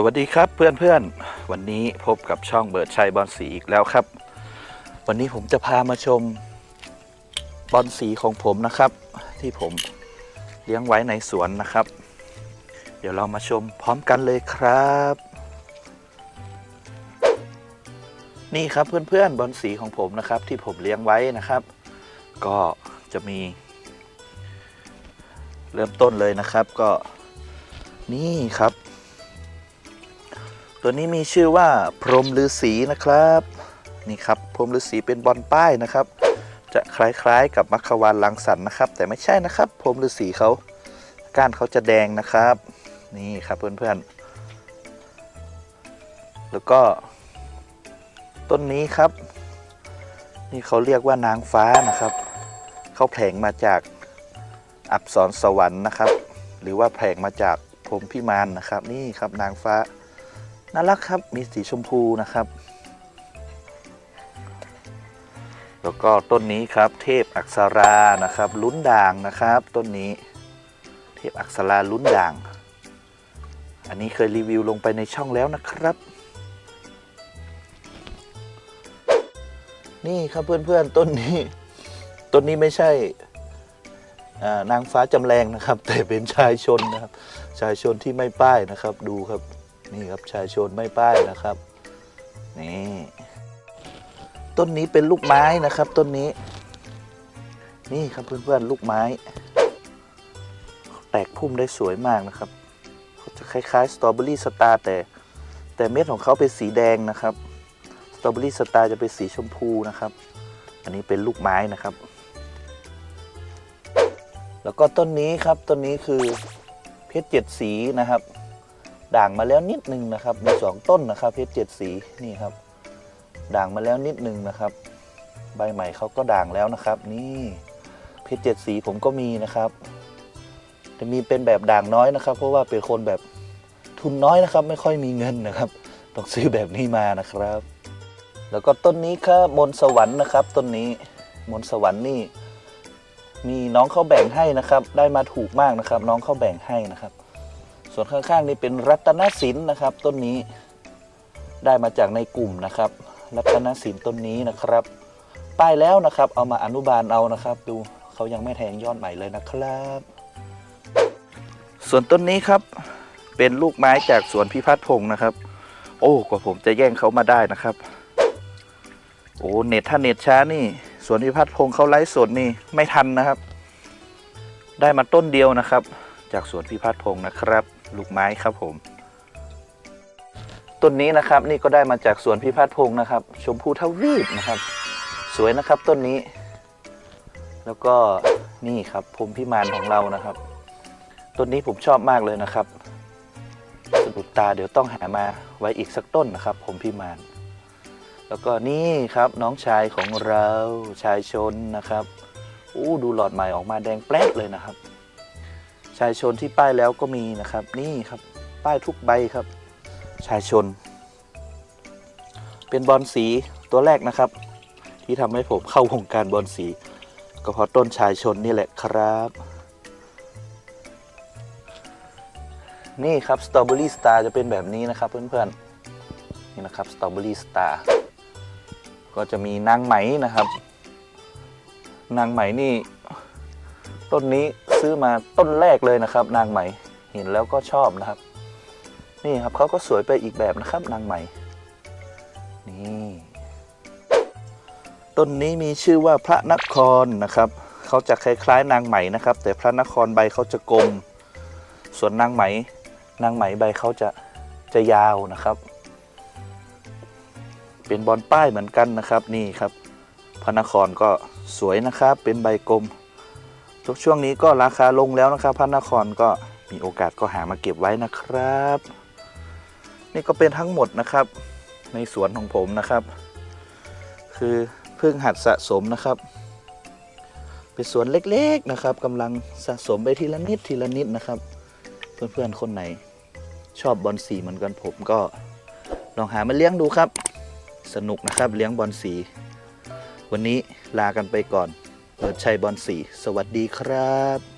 สวัสดีครับเพื่อนๆ วันนี้พบกับช่องเบิร์ดชัยบอลสีอีกแล้วครับ วันนี้ผมจะพามาชมบอลสีของผมนะครับ ที่ผมเลี้ยงไว้ในสวนนะครับ เดี๋ยวเรามาชมพร้อมกันเลยครับ นี่ครับเพื่อนๆบอลสีของผมนะครับ ที่ผมเลี้ยงไว้นะครับ ก็จะมี เริ่มต้นเลยนะครับก็นี่ครับ ตัวนี้มีชื่อว่าพรหมฤาษีนะครับ นี่ครับพรหมฤาษีเป็นบอลป้ายนะครับ จะคล้ายๆกับมัคควานลังสรรค์นะครับ แต่ไม่ใช่นะครับ พรหมฤาษีเขาก้านเขาจะแดงนะครับ นี่ครับเพื่อนๆ แล้วก็ต้นนี้ครับ นี่เขาเรียกว่านางฟ้านะครับเขาแผลงมาจากอับสรสวรรค์นะครับ หรือว่าแผลงมาจากพรหมพิมานนะครับ นี่ครับนางฟ้า น่ารักครับ มีสีชมพูนะครับ แล้วก็ต้นนี้ครับเทพอักษรานะครับ ลุ้นด่างนะครับ ต้นนี้ เทพอักษราลุ้นด่าง อันนี้เคยรีวิวลงไปในช่องแล้วนะครับ นี่ครับเพื่อนๆต้นนี้ ต้นนี้ไม่ใช่นางฟ้าจำแรงนะครับ แต่เป็นชายชนนะครับ ชายชนที่ไม่ป้ายนะครับดูครับ นี่ครับชายชนไม่ป้ายนะครับ นี่ต้นนี้เป็นลูกไม้นะครับ ต้นนี้ นี่ครับเพื่อนๆลูกไม้ แตกพุ่มได้สวยมากนะครับเขาจะคล้ายๆสตรอเบอรี่สตาร์แต่ แต่เม็ดของเขาเป็นสีแดงนะครับสตรอเบอรี่สตาร์จะเป็นสีชมพูนะครับ อันนี้เป็นลูกไม้นะครับ แล้วก็ต้นนี้ครับต้นนี้คือเพชรเจ็ดสีนะครับ ด่างมาแล้วนิดนึงนะครับมีสองต้นนะครับเพชรเจ็ดสีนี่ครับ ด่างมาแล้วนิดนึงนะครับ ใบใหม่เขาก็ด่างแล้วนะครับ นี่เพชรเจ็ดสีผมก็มีนะครับจะมีเป็นแบบด่างน้อยนะครับ เพราะว่าเป็นคนแบบทุนน้อยนะครับ ไม่ค่อยมีเงินนะครับ ต้องซื้อแบบนี้มานะครับ แล้วก็ต้นนี้ครับมนสวรรค์นะครับต้นนี้มนสวรรค์นี่มีน้องเขาแบ่งให้นะครับ ได้มาถูกมากนะครับ น้องเขาแบ่งให้นะครับ ส่วนข้างๆนี่เป็นรัตนศิลป์นะครับ ต้นนี้ได้มาจากในกลุ่มนะครับ รัตนศิลป์ต้นนี้นะครับ ป้ายแล้วนะครับ เอามาอนุบาลเอานะครับ ดูเขายังไม่แทงยอดใหม่เลยนะครับ ส่วนต้นนี้ครับ เป็นลูกไม้จากสวนพิพัฒน์พงศ์นะครับ โอ้กว่าผมจะแย่งเขามาได้นะครับ โอ้เน็ตถ้าเน็ตช้านี่สวนพิพัฒน์พงศ์เขาไลฟ์สดนี่ไม่ทันนะครับ ได้มาต้นเดียวนะครับ จากสวนพิพัฒน์พงศ์นะครับ ลูกไม้ครับผม ต้นนี้นะครับนี่ก็ได้มาจากสวนพิพัฒน์พงศ์นะครับ ชมพูทวีปนะครับ สวยนะครับต้นนี้ แล้วก็นี่ครับพรมพิมานของเรานะครับต้นนี้ผมชอบมากเลยนะครับสะดุดตาเดี๋ยวต้องหามาไว้อีกสักต้นนะครับพรมพิมาน แล้วก็นี่ครับน้องชายของเราชายชนนะครับอู้ดูหลอดใหม่ออกมาแดงแป๊ดเลยนะครับ ชายชนที่ป้ายแล้วก็มีนะครับ นี่ครับ ป้ายทุกใบครับ ชายชน เป็นบอลสีตัวแรกนะครับ ที่ทำให้ผมเข้าวงการบอลสี ก็เพราะต้นชายชนนี่แหละครับ นี่ครับสตรอเบอรี่สตาร์จะเป็นแบบนี้นะครับเพื่อนๆนี่นะครับสตรอเบอรี่สตาร์ก็จะมีนางไหมนะครับ นางไหมนี่ต้นนี้ ซื้อมาต้นแรกเลยนะครับ นางไหมเห็นแล้วก็ชอบนะครับ นี่ครับเขาก็สวยไปอีกแบบนะครับ นางไหมนี่ต้นนี้มีชื่อว่าพระนครนะครับเขาจะคล้ายๆ นางไหมนะครับ แต่พระนครใบเขาจะกลม ส่วนนางไหม นางไหมใบเขาจะจะยาวนะครับ เป็นบอลป้ายเหมือนกันนะครับนี่ครับ พระนครก็สวยนะครับ เป็นใบกลม ช่วงนี้ก็ราคาลงแล้วนะครับพระนครก็มีโอกาสก็หามาเก็บไว้นะครับ นี่ก็เป็นทั้งหมดนะครับ ในสวนของผมนะครับ คือเพิ่งหัดสะสมนะครับ เป็นสวนเล็กๆนะครับกำลังสะสมไปทีละนิดทีละนิดนะครับ เพื่อนๆคนไหน ชอบบอลสีเหมือนกันผมก็ลองหามาเลี้ยงดูครับ สนุกนะครับเลี้ยงบอลสี วันนี้ลากันไปก่อน เปิดชัยบอลสีสวัสดีครับ